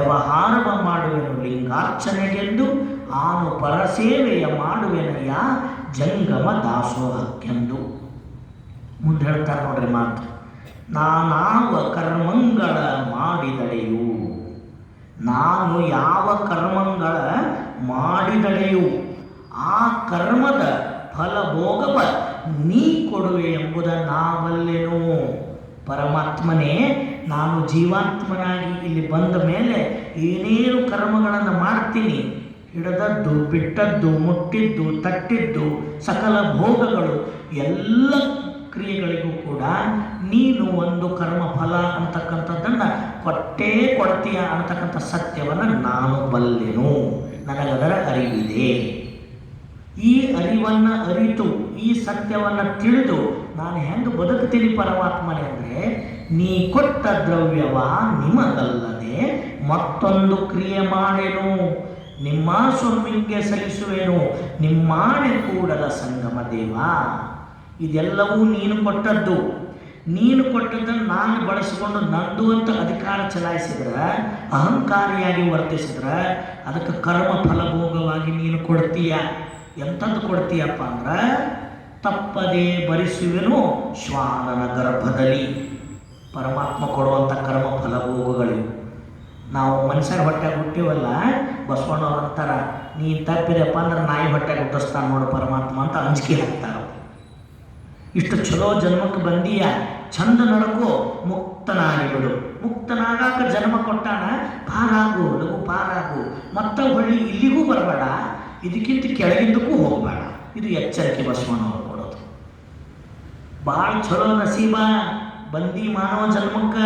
ವ್ಯವಹಾರವ ಮಾಡುವೆನು ಲಿಂಗಾರ್ಚನೆಗೆಂದು ಆನು ಪರಸೇವೆಯ ಮಾಡುವೆನಯ್ಯ ಜಂಗಮ ದಾಸೋಹಕ್ಕೆಂದು. ಮುಂದೆ ಹೇಳ್ತಾರೆ ನೋಡ್ರಿ ಮಾತು. ನಾನಾವ ಕರ್ಮಂಗಳ ಮಾಡಿದಳೆಯು ನಾನು ಯಾವ ಕರ್ಮಂಗಳ ಮಾಡಿದಳೆಯು ಆ ಕರ್ಮದ ಫಲಭೋಗವ ನೀ ಕೊಡುವೆ ಎಂಬುದ ನಾವಲ್ಲೆನು. ಪರಮಾತ್ಮನೇ ನಾನು ಜೀವಾತ್ಮನಾಗಿ ಇಲ್ಲಿ ಬಂದ ಮೇಲೆ ಏನೇನು ಕರ್ಮಗಳನ್ನು ಮಾಡ್ತೀನಿ, ಹಿಡದದ್ದು, ಬಿಟ್ಟದ್ದು, ಮುಟ್ಟಿದ್ದು, ತಟ್ಟಿದ್ದು, ಸಕಲ ಭೋಗಗಳು, ಎಲ್ಲ ಕ್ರಿಯೆಗಳಿಗೂ ಕೂಡ ನೀನು ಒಂದು ಕರ್ಮ ಫಲ ಅಂತಕ್ಕಂಥದ್ದನ್ನು ಕೊಟ್ಟೇ ಕೊಡ್ತೀಯ ಅಂತಕ್ಕಂಥ ಸತ್ಯವನ್ನು ನಾನು ಬಲ್ಲೆನು. ನನಗದರ ಅರಿವಿದೆ. ಈ ಅರಿವನ್ನು ಅರಿತು, ಈ ಸತ್ಯವನ್ನು ತಿಳಿದು ನಾನು ಹೆಂಗೆ ಬದುಕ್ತೀನಿ ಪರಮಾತ್ಮನೇ ಅಂದರೆ ನೀ ಕೊಟ್ಟ ದ್ರವ್ಯವ ನಿಮಗಲ್ಲದೆ ಮತ್ತೊಂದು ಕ್ರಿಯೆ ಮಾಡೆನು. ನಿಮ್ಮ ಸ್ವಾಮಿಗೆ ಸಲ್ಲಿಸುವೆನು, ನಿಮ್ಮಾಣೆ ಕೂಡಲ ಸಂಗಮ ದೇವ. ಇದೆಲ್ಲವೂ ನೀನು ಕೊಟ್ಟದ್ದು. ನೀನು ಕೊಟ್ಟದ್ದನ್ನು ನಾನು ಬಳಸಿಕೊಂಡು ನಂದು ಅಂತ ಅಧಿಕಾರ ಚಲಾಯಿಸಿದ್ರೆ, ಅಹಂಕಾರಿಯಾಗಿ ವರ್ತಿಸಿದ್ರೆ, ಅದಕ್ಕೆ ಕರ್ಮ ಫಲಭೋಗವಾಗಿ ನೀನು ಕೊಡ್ತೀಯ. ಎಂಥದ್ದು ಕೊಡ್ತೀಯಪ್ಪ ಅಂದ್ರೆ, ತಪ್ಪದೇ ಭರಿಸುವೆನು ಶ್ವಾನನ ಗರ್ಭದಲ್ಲಿ. ಪರಮಾತ್ಮ ಕೊಡುವಂಥ ಕರ್ಮ ಫಲಭೋಗಗಳಿವು ನಾವು ಮನುಷ್ಯರ ಹೊಟ್ಟೆ ಹುಟ್ಟಿವಲ್ಲ ಬಸವಣ್ಣವ್ರು ಅಂತಾರ ನೀ ತಪ್ಪಿದೆಪ್ಪ ಅಂದ್ರೆ ನಾಯಿ ಹೊಟ್ಟೆ ಹುಟ್ಟಿಸ್ತಾನೆ ನೋಡು ಪರಮಾತ್ಮ ಅಂತ ಅಂಜಿಕೆ ಹಾಕ್ತಾರೆ ಇಷ್ಟು ಚಲೋ ಜನ್ಮಕ್ಕೆ ಬಂದೀಯ ಚಂದ ನಡಕು, ಮುಕ್ತನಾಗಿಬಿಡು. ಮುಕ್ತನಾಗಾಕ ಜನ್ಮ ಕೊಟ್ಟಾನ, ಪಾರಾಗು, ಲಘು ಪಾರಾಗು. ಮತ್ತ ಹೊಳ್ಳಿ ಇಲ್ಲಿಗೂ ಬರಬೇಡ, ಇದಕ್ಕಿಂತ ಕೆಳಗಿಂದಕ್ಕೂ ಹೋಗಬೇಡ. ಇದು ಎಚ್ಚರಿಕೆ ಬಸವಣ್ಣವ್ರು ಕೊಡೋದು. ಭಾಳ ಚಲೋ ನಸೀಬ. ಬಂದಿ ಮಾನವ ಜನ್ಮಕ್ಕ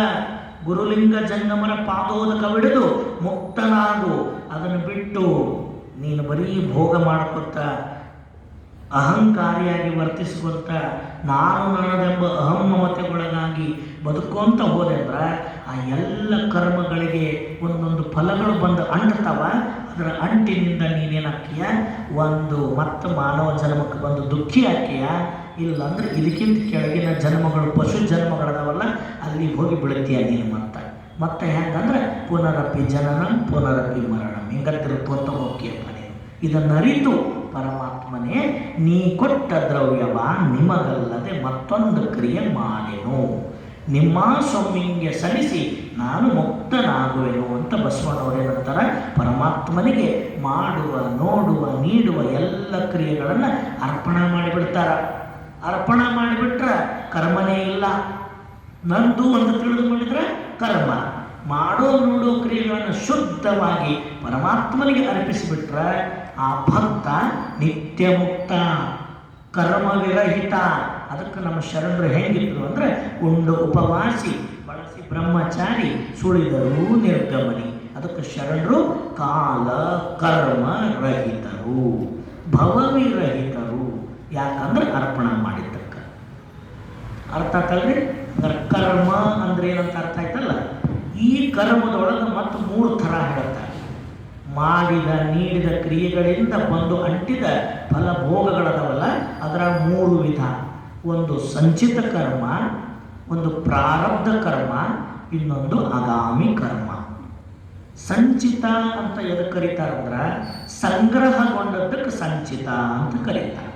ಗುರುಲಿಂಗ ಜಂಗಮರ ಪಾದೋದಕ ಬಿಡಿದು ಮುಕ್ತನಾಗು. ಅದನ್ನು ಬಿಟ್ಟು ನೀನು ಬರೀ ಭೋಗ ಮಾಡ್ಕೊತ ಅಹಂಕಾರಿಯಾಗಿ ವರ್ತಿಸುವಂತ ನಾನು ನನ್ನದೆಂಬ ಅಹಮ್ಮಮತೆಗೊಳಗಾಗಿ ಬದುಕೊಂತ ಹೋದೆ ಅಂದ್ರೆ ಆ ಎಲ್ಲ ಕರ್ಮಗಳಿಗೆ ಒಂದೊಂದು ಫಲಗಳು ಬಂದು ಅಂಟ್ತಾವ ಅದರ ಅಂಟಿನಿಂದ ನೀನೇನಾಕ್ತೀಯ ಒಂದು ಮತ್ತು ಮಾನವ ಜನ್ಮಕ್ಕೆ ಬಂದು ದುಃಖಿ ಆಕ್ತೀಯ ಇಲ್ಲಾಂದ್ರೆ ಇದಕ್ಕಿಂತ ಕೆಳಗಿನ ಜನ್ಮಗಳು, ಪಶು ಜನ್ಮಗಳದಾವಲ್ಲ, ಅಲ್ಲಿ ಹೋಗಿ ಬೀಳ್ತೀಯ ನಿಮ್ಮಂತ ಮತ್ತೆ. ಹೆಂಗಂದ್ರೆ ಪುನರಪಿ ಜನನ, ಪುನರಪಿ ಮರಣ. ಹಿಂಗ ತಿರುಗ್ಕೊಂತ ಹೋಗ್ತೀಯಪ್ಪ ನೀನು. ಇದನ್ನು ಅರಿತು ಪರಮಾತ್ಮನೇ, ನೀ ಕೊಟ್ಟ ದ್ರವ್ಯವ ನಿಮಗಲ್ಲದೆ ಮತ್ತೊಂದು ಕ್ರಿಯೆ ಮಾಡೆನು. ನಿಮ್ಮ ಸ್ವಾಮಿಗೆ ಸಲ್ಲಿಸಿ ನಾನು ಮುಕ್ತನಾಗುವೆನು ಅಂತ ಬಸವಣ್ಣವರೇನಂತಾರ ಪರಮಾತ್ಮನಿಗೆ ಮಾಡುವ, ನೋಡುವ, ನೀಡುವ ಎಲ್ಲ ಕ್ರಿಯೆಗಳನ್ನು ಅರ್ಪಣೆ ಮಾಡಿಬಿಡ್ತಾರ. ಅರ್ಪಣೆ ಮಾಡಿಬಿಟ್ರೆ ಕರ್ಮನೇ ಇಲ್ಲ. ನಂದು ಒಂದು ತಿಳಿದುಕೊಂಡಿದ್ರೆ ಕರ್ಮ. ಮಾಡೋ ನೋಡೋ ಕ್ರಿಯೆಗಳನ್ನು ಶುದ್ಧವಾಗಿ ಪರಮಾತ್ಮನಿಗೆ ಅರ್ಪಿಸಿಬಿಟ್ರೆ ಆ ಭಕ್ತ ನಿತ್ಯ ಮುಕ್ತ, ಕರ್ಮ ವಿರಹಿತ. ಅದಕ್ಕೆ ನಮ್ಮ ಶರಣರು ಹೆಂಗಿದ್ರು ಅಂದರೆ ಉಂಡು ಉಪವಾಸಿ, ಬಳಸಿ ಬ್ರಹ್ಮಚಾರಿ, ಸುಳಿದರು ನಿರ್ಗಮನಿ. ಅದಕ್ಕೆ ಶರಣರು ಕಾಲ ಕರ್ಮ ರಹಿತರು ಭವವಿರಹಿತರು ಯಾಕಂದ್ರೆ ಅರ್ಪಣ ಮಾಡಿದ್ದಕ್ಕ. ಅರ್ಥ ಆತಲ್ರಿ ಅಂದ್ರೆ ಕರ್ಮ ಅಂದ್ರೆ ಏನಂತ ಅರ್ಥ ಆಯ್ತಲ್ಲ? ಈ ಕರ್ಮದೊಳಗೆ ಮತ್ತು ಮೂರು ಥರ ಹೇಳ್ತಾರೆ. ಮಾಡಿದ, ನೀಡಿದ ಕ್ರಿಯೆಗಳಿಂದ ಬಂದು ಅಂಟಿದ ಫಲಭೋಗಗಳದವಲ್ಲ, ಅದರ ಮೂರು ವಿಧ. ಒಂದು ಸಂಚಿತ ಕರ್ಮ, ಒಂದು ಪ್ರಾರಬ್ಧ ಕರ್ಮ, ಇನ್ನೊಂದು ಆಗಾಮಿ ಕರ್ಮ. ಸಂಚಿತ ಅಂತ ಎದಕ್ಕೆ ಕರೀತಾರಂದ್ರೆ, ಸಂಗ್ರಹಗೊಂಡದ್ದಕ್ಕೆ ಸಂಚಿತ ಅಂತ ಕರೀತಾರೆ.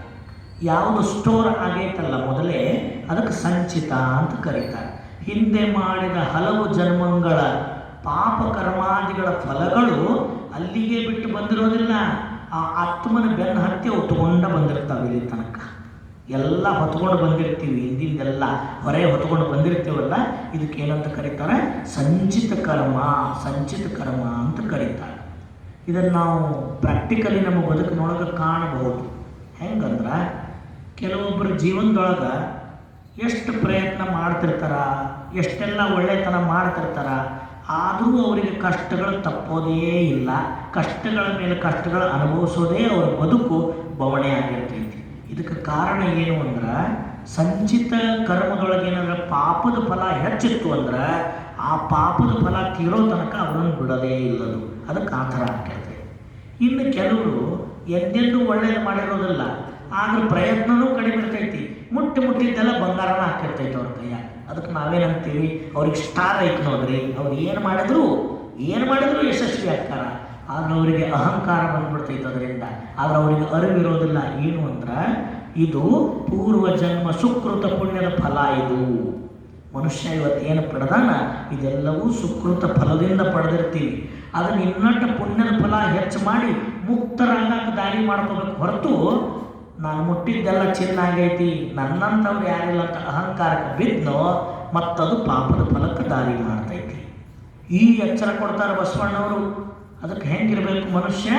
ಯಾವುದು ಸ್ಟೋರ್ ಆಗೈತಲ್ಲ ಮೊದಲೇ ಅದಕ್ಕೆ ಸಂಚಿತ ಅಂತ ಕರೀತಾರೆ. ಹಿಂದೆ ಮಾಡಿದ ಹಲವು ಜನ್ಮಗಳ ಪಾಪ ಕರ್ಮಾದಿಗಳ ಫಲಗಳು ಅಲ್ಲಿಗೆ ಬಿಟ್ಟು ಬಂದಿರೋದಿಲ್ಲ. ಆ ಆತ್ಮನ ಬೆನ್ನ ಹತ್ತಿ ಹೊತ್ಕೊಂಡ ಬಂದಿರ್ತಾವೆ ಇಲ್ಲಿ ತನಕ. ಎಲ್ಲ ಹೊತ್ಕೊಂಡು ಬಂದಿರ್ತೀವಿ, ಹಿಂದಿಂದೆಲ್ಲ ಹೊರೆ ಹೊತ್ಕೊಂಡು ಬಂದಿರ್ತೀವಲ್ಲ, ಇದಕ್ಕೆ ಏನಂತ ಕರೀತಾರೆ? ಸಂಚಿತ ಕರ್ಮ ಸಂಚಿತ ಕರ್ಮ ಅಂತ ಕರೀತಾರೆ. ಇದನ್ನು ನಾವು ಪ್ರಾಕ್ಟಿಕಲಿ ನಮ್ಮ ಬದುಕಿನೊಳಗೆ ಕಾಣಬಹುದು. ಹೆಂಗಂದ್ರೆ ಕೆಲವೊಬ್ಬರು ಜೀವನದೊಳಗೆ ಎಷ್ಟು ಪ್ರಯತ್ನ ಮಾಡ್ತಿರ್ತಾರ, ಎಷ್ಟೆಲ್ಲ ಒಳ್ಳೆತನ ಮಾಡ್ತಿರ್ತಾರ, ಆದರೂ ಅವರಿಗೆ ಕಷ್ಟಗಳು ತಪ್ಪೋದೇ ಇಲ್ಲ. ಕಷ್ಟಗಳ ಮೇಲೆ ಕಷ್ಟಗಳು ಅನುಭವಿಸೋದೇ ಅವರ ಬದುಕು ಬವಣೆ ಆಗಿರ್ತೈತಿ. ಇದಕ್ಕೆ ಕಾರಣ ಏನು ಅಂದ್ರೆ, ಸಂಚಿತ ಕರ್ಮದೊಳಗೆ ಏನಂದ್ರೆ ಪಾಪದ ಫಲ ಹೆಚ್ಚಿತ್ತು ಅಂದ್ರೆ, ಆ ಪಾಪದ ಫಲ ತೀರೋ ತನಕ ಅವರನ್ನು ಬಿಡೋದೇ ಇಲ್ಲದು. ಅದಕ್ಕೆ ಆ ಥರ ಆಗ್ತೈತೆ. ಇನ್ನು ಕೆಲವರು ಎಂದೆಂದೂ ಒಳ್ಳೆಯದು ಮಾಡಿರೋದಿಲ್ಲ. ಆದ್ರೆ ಪ್ರಯತ್ನನೂ ಕಡಿಮೆ ಇರ್ತೈತಿ. ಮುಟ್ಟಿ ಮುಟ್ಟಿದ್ದೆಲ್ಲ ಬಂಗಾರನ ಹಾಕಿರ್ತೈತಿ ಅವ್ರ ಕೈಯ ಅದಕ್ಕೆ ನಾವೇನಂತೀವಿ ಅವ್ರಿಗೆ ಸ್ಟಾರ್ ಐತೆ ನೋಡ್ರಿ. ಅವ್ರು ಏನು ಮಾಡಿದ್ರು? ಏನು ಮಾಡಿದ್ರು ಯಶಸ್ವಿ ಆಗ್ತಾರ. ಆದ್ರೆ ಅವರಿಗೆ ಅಹಂಕಾರ ಬಂದ್ಬಿಡ್ತೈತೆ ಅದರಿಂದ. ಆದ್ರೆ ಅವರಿಗೆ ಅರಿವಿರೋದಿಲ್ಲ. ಏನು ಅಂದ್ರೆ, ಇದು ಪೂರ್ವ ಜನ್ಮ ಸುಕೃತ ಪುಣ್ಯದ ಫಲ ಇದು. ಮನುಷ್ಯ ಇವತ್ತು ಏನು ಪಡೆದಾನ? ಇದೆಲ್ಲವೂ ಸುಕೃತ ಫಲದಿಂದ ಪಡೆದಿರ್ತೀವಿ. ಅದನ್ನ ಇನ್ನಟ್ಟು ಪುಣ್ಯದ ಫಲ ಹೆಚ್ಚು ಮಾಡಿ ಮುಕ್ತರಾಗಕ್ಕೆ ದಾರಿ ಮಾಡ್ಕೋಬೇಕು ಹೊರತು ನಾನು ಮುಟ್ಟಿದ್ದೆಲ್ಲ ಚಿನ್ನ ಆಗೈತಿ ನನ್ನಂಥವ್ರು ಯಾರಿಲ್ಲ ಅಂತ ಅಹಂಕಾರಕ್ಕೆ ಬಿದ್ದನೋ, ಮತ್ತದು ಪಾಪದ ಫಲಕ್ಕೆ ದಾರಿ ಮಾಡ್ತೈತಿ. ಈ ಎಚ್ಚರ ಕೊಡ್ತಾರೆ ಬಸವಣ್ಣವರು. ಅದಕ್ಕೆ ಹೆಂಗಿರಬೇಕು ಮನುಷ್ಯ?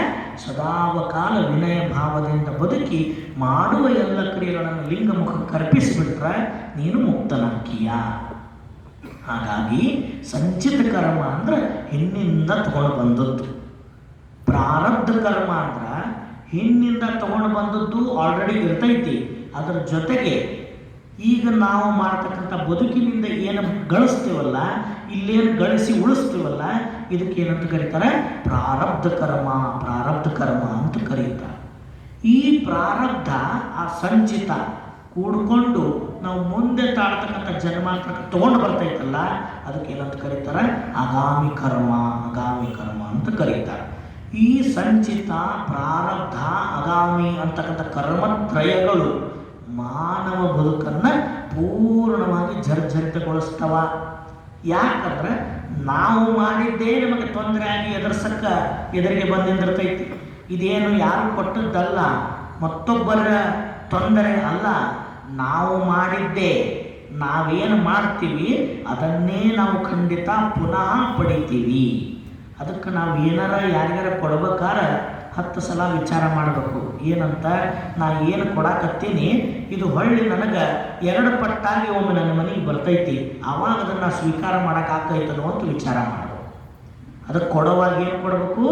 ಸದಾವಕಾಲ ವಿನಯ ಭಾವದಿಂದ ಬದುಕಿ ಮಾಡುವ ಎಲ್ಲ ಕ್ರಿಯೆಗಳನ್ನು ಲಿಂಗ ಮುಖಕ್ಕೆ ಅರ್ಪಿಸಿಬಿಟ್ರೆ ನೀನು ಮುಕ್ತನಾಕೀಯ ಹಾಗಾಗಿ ಸಂಚಿತ ಕರ್ಮ ಅಂದ್ರೆ ಹಿಂದಿಂದ ತಗೊಂಡು ಬಂದದ್ದು. ಪ್ರಾರಬ್ಧ ಕರ್ಮ ಅಂದ್ರೆ ಹಿಂದಿಂದ ತಗೊಂಡು ಬಂದದ್ದು ಆಲ್ರೆಡಿ ಇರ್ತೈತಿ. ಅದರ ಜೊತೆಗೆ ಈಗ ನಾವು ಮಾಡ್ತಕ್ಕಂಥ ಬದುಕಿನಿಂದ ಏನು ಗಳಿಸ್ತೀವಲ್ಲ, ಇಲ್ಲೇನು ಗಳಿಸಿ ಉಳಿಸ್ತೀವಲ್ಲ, ಇದಕ್ಕೆ ಏನಂತ ಕರೀತಾರೆ? ಪ್ರಾರಬ್ಧ ಕರ್ಮ ಪ್ರಾರಬ್ಧ ಕರ್ಮ ಅಂತ ಕರೀತಾರೆ. ಈ ಪ್ರಾರಬ್ಧ, ಆ ಸಂಚಿತ ಕೂಡ್ಕೊಂಡು ನಾವು ಮುಂದೆ ತಾಳ್ತಕ್ಕಂಥ ಜನ್ಮಾಂತರಕ್ಕೆ ತಗೊಂಡು ಬರ್ತೈತಲ್ಲ, ಅದಕ್ಕೆ ಏನಂತ ಕರೀತಾರೆ? ಆಗಾಮಿ ಕರ್ಮ ಆಗಾಮಿ ಕರ್ಮ ಅಂತ ಕರೀತಾರೆ. ಈ ಸಂಚಿತ ಪ್ರಾರಬ್ಧ ಆಗಾಮಿ ಅಂತಕ್ಕಂಥ ಕರ್ಮತ್ರಯಗಳು ಮಾನವ ಬದುಕನ್ನು ಪೂರ್ಣವಾಗಿ ಜರ್ಜರಿತಗೊಳಿಸ್ತವ. ಯಾಕಂದ್ರೆ ನಾವು ಮಾಡಿದ್ದೇ ನಮಗೆ ತೊಂದರೆ ಆಗಿ ಎದುರ್ಸಕ್ಕ ಎದುರಿಗೆ ಬಂದಿಂದಿರ್ತೈತಿ ಇದೇನು ಯಾರು ಕೊಟ್ಟದ್ದಲ್ಲ, ಮತ್ತೊಬ್ಬರ ತೊಂದರೆ ಅಲ್ಲ, ನಾವು ಮಾಡಿದ್ದೇ, ನಾವೇನು ಮಾಡ್ತೀವಿ, ಅದನ್ನೇ ನಾವು ಖಂಡಿತ ಪುನಃ ಪಡಿತೀವಿ. ಅದಕ್ಕೆ ನಾವು ಏನಾರ ಯಾರಿಗಾರ ಕೊಡ್ಬೇಕಾರ ಹತ್ತು ಸಲ ವಿಚಾರ ಮಾಡಬೇಕು. ಏನಂತ? ನಾ ಏನು ಕೊಡಾಕತ್ತೀನಿ? ಇದು ಹೊಳ್ಳಿ ನನಗೆ ಎರಡು ಪಟ್ಟಾಗಿ ಒಮ್ಮೆ ನನ್ನ ಮನೆಗೆ ಬರ್ತೈತಿ. ಆವಾಗ ಅದನ್ನು ಸ್ವೀಕಾರ ಮಾಡೋಕ್ಕಾಗ್ತೈತನೋ ಅಂತ ವಿಚಾರ ಮಾಡಬೇಕು ಅದಕ್ಕೆ ಕೊಡುವಾಗ ಏನು ಕೊಡಬೇಕು?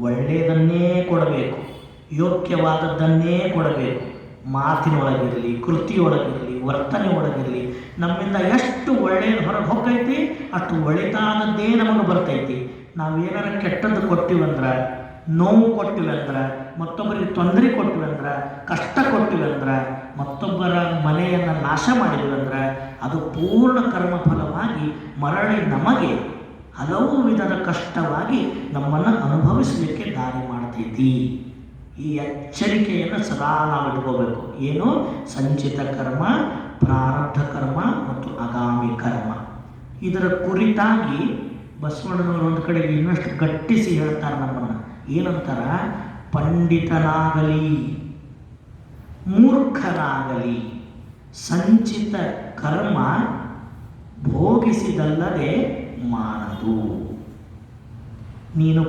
ಒಳ್ಳೆಯದನ್ನೇ ಕೊಡಬೇಕು. ಯೋಗ್ಯವಾದದ್ದನ್ನೇ ಕೊಡಬೇಕು. ಮಾತಿನೊಳಗಿರಲಿ ಕೃತಿಯೊಳಗಿರಲಿ ವರ್ತನೆ ಒಳಗಿರಲಿ, ನಮ್ಮಿಂದ ಎಷ್ಟು ಒಳ್ಳೆಯದು ಹೊರಗೆ ಹೋಗ್ತೈತಿ, ಅಷ್ಟು ಒಳಿತಾದದ್ದೇ ನಮಗೆ ಬರ್ತೈತಿ. ನಾವೇನಾರ ಕೆಟ್ಟದ್ದು ಕೊಟ್ಟಿವಂದ್ರೆ ನೋವು ಕೊಟ್ಟಿವಂದ್ರೆ ಮತ್ತೊಬ್ಬರಿಗೆ ತೊಂದರೆ ಕೊಟ್ಟಿವಂದ್ರೆ ಕಷ್ಟ ಕೊಟ್ಟಿವಂದ್ರೆ ಮತ್ತೊಬ್ಬರ ಮನೆಯನ್ನು ನಾಶ ಮಾಡಿದ್ವಂದ್ರೆ ಅದು ಪೂರ್ಣ ಕರ್ಮಫಲವಾಗಿ ಮರಳಿ ನಮಗೆ ಹಲವು ವಿಧದ ಕಷ್ಟವಾಗಿ ನಮ್ಮನ್ನು ಅನುಭವಿಸಲಿಕ್ಕೆ ದಾರಿ ಮಾಡ್ತೈತಿ. ಈ ಎಚ್ಚರಿಕೆಯನ್ನು ಸದಾ ನಾವು ಇಟ್ಕೋಬೇಕು. ಏನು? ಸಂಚಿತ ಕರ್ಮ, ಪ್ರಾರಬ್ಧ ಕರ್ಮ ಮತ್ತು ಆಗಾಮಿ ಕರ್ಮ. ಇದರ ಕುರಿತಾಗಿ ಬಸವಣ್ಣನವರು ಒಂದು ಕಡೆಗೆ ಇನ್ನಷ್ಟು ಗಟ್ಟಿಸಿ ಹೇಳ್ತಾರೆ ನಮ್ಮನ್ನು. ಏನಂತಾರ? ಪಂಡಿತನಾಗಲಿ, ಮೂರ್ಖನಾಗಲಿ, ಸಂಚಿತ ಕರ್ಮ ಭೋಗಿಸಿದಲ್ಲದೆ ಮಾಡದು ನೀನು